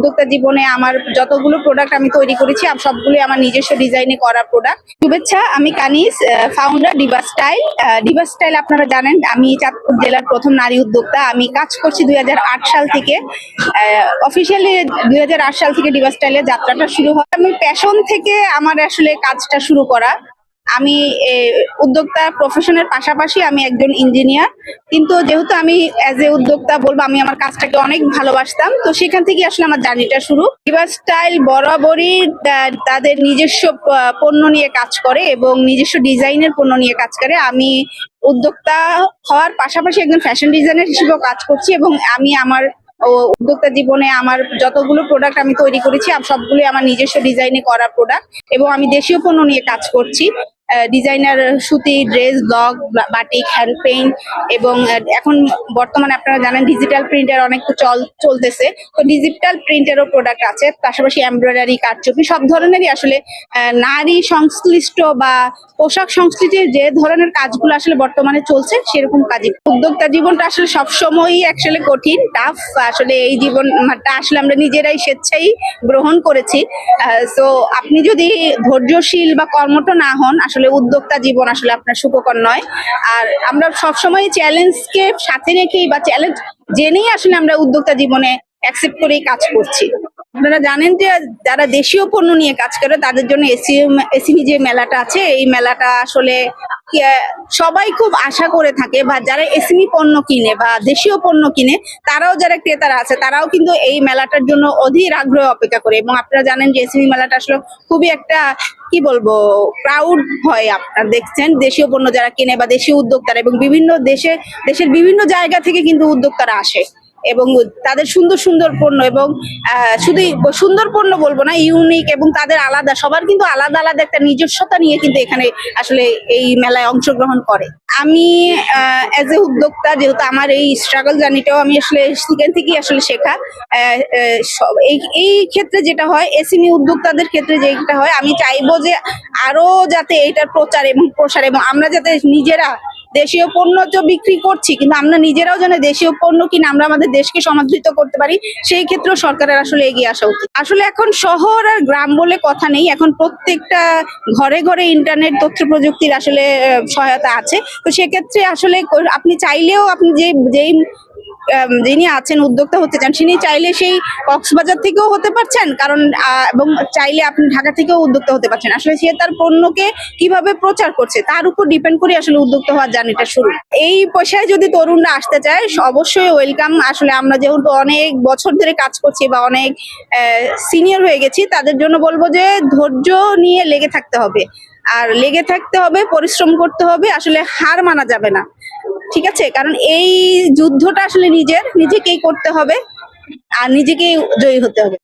উদ্যোক্তা জীবনে আমার যতগুলো প্রোডাক্ট আমি তৈরি করেছি সবগুলো আমার নিজস্ব ডিজাইনে করা প্রোডাক্ট শুভেচ্ছা, আমি Kanis founder Diva Style Diva Style আপনারা জানেন, আমি চাঁদপুর জেলার প্রথম নারী উদ্যোক্তা। আমি কাজ করছি দুই হাজার আট সাল থেকে। অফিসিয়ালি দুই হাজার আট সাল থেকে ডিভা স্টাইলের যাত্রাটা শুরু হয়। আমি প্যাশন থেকে আমার আসলে কাজটা শুরু করা। আমি উদ্যোক্তা প্রফেশনের পাশাপাশি আমি একজন ইঞ্জিনিয়ার কিন্তু যেহেতু আমি অ্যাজ এ উদ্যোক্তা বলব, আমি আমার কাজটাকে অনেক ভালোবাসতাম। তো সেখান থেকে আসলে আমার জার্নিটা শুরু। ডিভা স্টাইল বরাবরই তাদের নিজস্ব পণ্য নিয়ে কাজ করে এবং নিজস্ব ডিজাইনের পণ্য নিয়ে কাজ করে। আমি উদ্যোক্তা হওয়ার পাশাপাশি একজন ফ্যাশন ডিজাইনার হিসেবেও কাজ করছি এবং আমি আমার উদ্যোক্তা জীবনে আমার যতগুলো প্রোডাক্ট আমি তৈরি করেছি, সবগুলোই আমার নিজস্ব ডিজাইনে করা প্রোডাক্ট এবং আমি দেশীয় পণ্য নিয়ে কাজ করছি। ডিজাইনার সুতি dress blog batik hand paint এবং এখন বর্তমানে আপনারা জানেন ডিজিটাল প্রিন্টের অনেক চল চলতেছে। তো ডিজিটাল প্রিন্টেরও প্রোডাক্ট আছে, পাশাপাশি এমব্রয়ডারি কারচুপি সব ধরনেরই আসলে নারী সংশ্লিষ্ট বা পোশাক সংস্কৃতির যে ধরনের কাজগুলো আসলে বর্তমানে চলছে, সেরকম কাজই। উদ্যোক্তা জীবনটা আসলে সবসময়ই অ্যাকচুয়ালি কঠিন টাফ আসলে এই জীবনটা আসলে আমরা নিজেরাই স্বেচ্ছাই গ্রহণ করেছি। তো আপনি যদি ধৈর্যশীল বা কর্মঠ না হন, আসলে উদ্যোক্তা জীবন আসলে আপনার সুখকর নয়। আর আমরা সবসময় চ্যালেঞ্জকে সাথে রেখেই বা চ্যালেঞ্জ জেনেই আসলে আমরা উদ্যোক্তা জীবনে অ্যাকসেপ্ট করেই কাজ করছি। আপনারা জানেন যে যারা দেশীয় পণ্য নিয়ে কাজ করে, তাদের জন্য এসি এসিমি যে মেলাটা আছে, এই মেলাটা আসলে সবাই খুব আশা করে থাকে বা যারা এসিমি পণ্য কিনে বা দেশীয় পণ্য কিনে, তারাও যারা ক্রেতারা আছে, তারাও কিন্তু এই মেলাটার জন্য অধীর আগ্রহে অপেক্ষা করে এবং আপনারা জানেন যে এসিমি মেলাটা আসলে খুবই একটা, কি বলব প্রাউড হয় আপনার দেখছেন। দেশীয় পণ্য যারা কিনে বা দেশীয় উদ্যোক্তারা এবং বিভিন্ন দেশে, দেশের বিভিন্ন জায়গা থেকে কিন্তু উদ্যোক্তারা আসে। এবং তাদের সুন্দর সুন্দর পণ্য এবং শুধু সুন্দর পণ্য বলব না ইউনিক এবং তাদের আলাদা, সবার কিন্তু আলাদা আলাদা একটা নিজস্বতা নিয়ে কিন্তু এখানে আসলে এই মেলায় অংশগ্রহণ করে। আমি অ্যাজ এ উদ্যোক্তা, যেহেতু আমার এই স্ট্রাগল জার্নিটাও আমি আসলে সেখান থেকেই আসলে শেখা এই এই ক্ষেত্রে যেটা হয় এসিমি উদ্যোক্তাদের ক্ষেত্রে যেটা হয়, আমি চাইব যে আরও যাতে এটার প্রচার এবং প্রসার এবং আমরা যাতে নিজেরা দেশীয় পণ্য তো বিক্রি করছি, কিন্তু আমরা নিজেরাও যেন দেশীয় পণ্য কিনা আমরা আমাদের দেশকে সমাদৃত করতে পারি, সেই ক্ষেত্রেও সরকারের আসলে এগিয়ে আসা উচিত। আসলে এখন শহর আর গ্রাম বলে কথা নেই, এখন প্রত্যেকটা ঘরে ঘরে ইন্টারনেট তথ্য প্রযুক্তির আসলে সহায়তা আছে। তো সেক্ষেত্রে আসলে আপনি চাইলেও আপনি যে, যেই যিনি আছেন, উদ্যোক্তা হতে চান তিনি চাইলে সেই কক্সবাজার থেকেও হতে পারছেন, কারণ এবং চাইলে আপনি ঢাকা থেকেও উদ্যোক্তা হতে পারছেন। আসলে সে তার পণ্যকে কীভাবে প্রচার করছে, তার উপর ডিপেন্ড করে আসলে উদ্যোক্তা হওয়ার জার্নিটা শুরু। এই পেশায় যদি তরুণরা আসতে চায় অবশ্যই ওয়েলকাম। আসলে আমরা যেহেতু অনেক বছর ধরে কাজ করছি বা অনেক সিনিয়র হয়ে গেছি, তাদের জন্য বলব যে ধৈর্য নিয়ে লেগে থাকতে হবে। আর লেগে থাকতে হবে, পরিশ্রম করতে হবে, আসলে হার মানা যাবে না। ঠিক আছে? কারণ এই যুদ্ধটা আসলে নিজের, নিজেকেই করতে হবে আর নিজেকেই জয়ী হতে হবে।